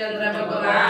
रामचंद्र भगवान.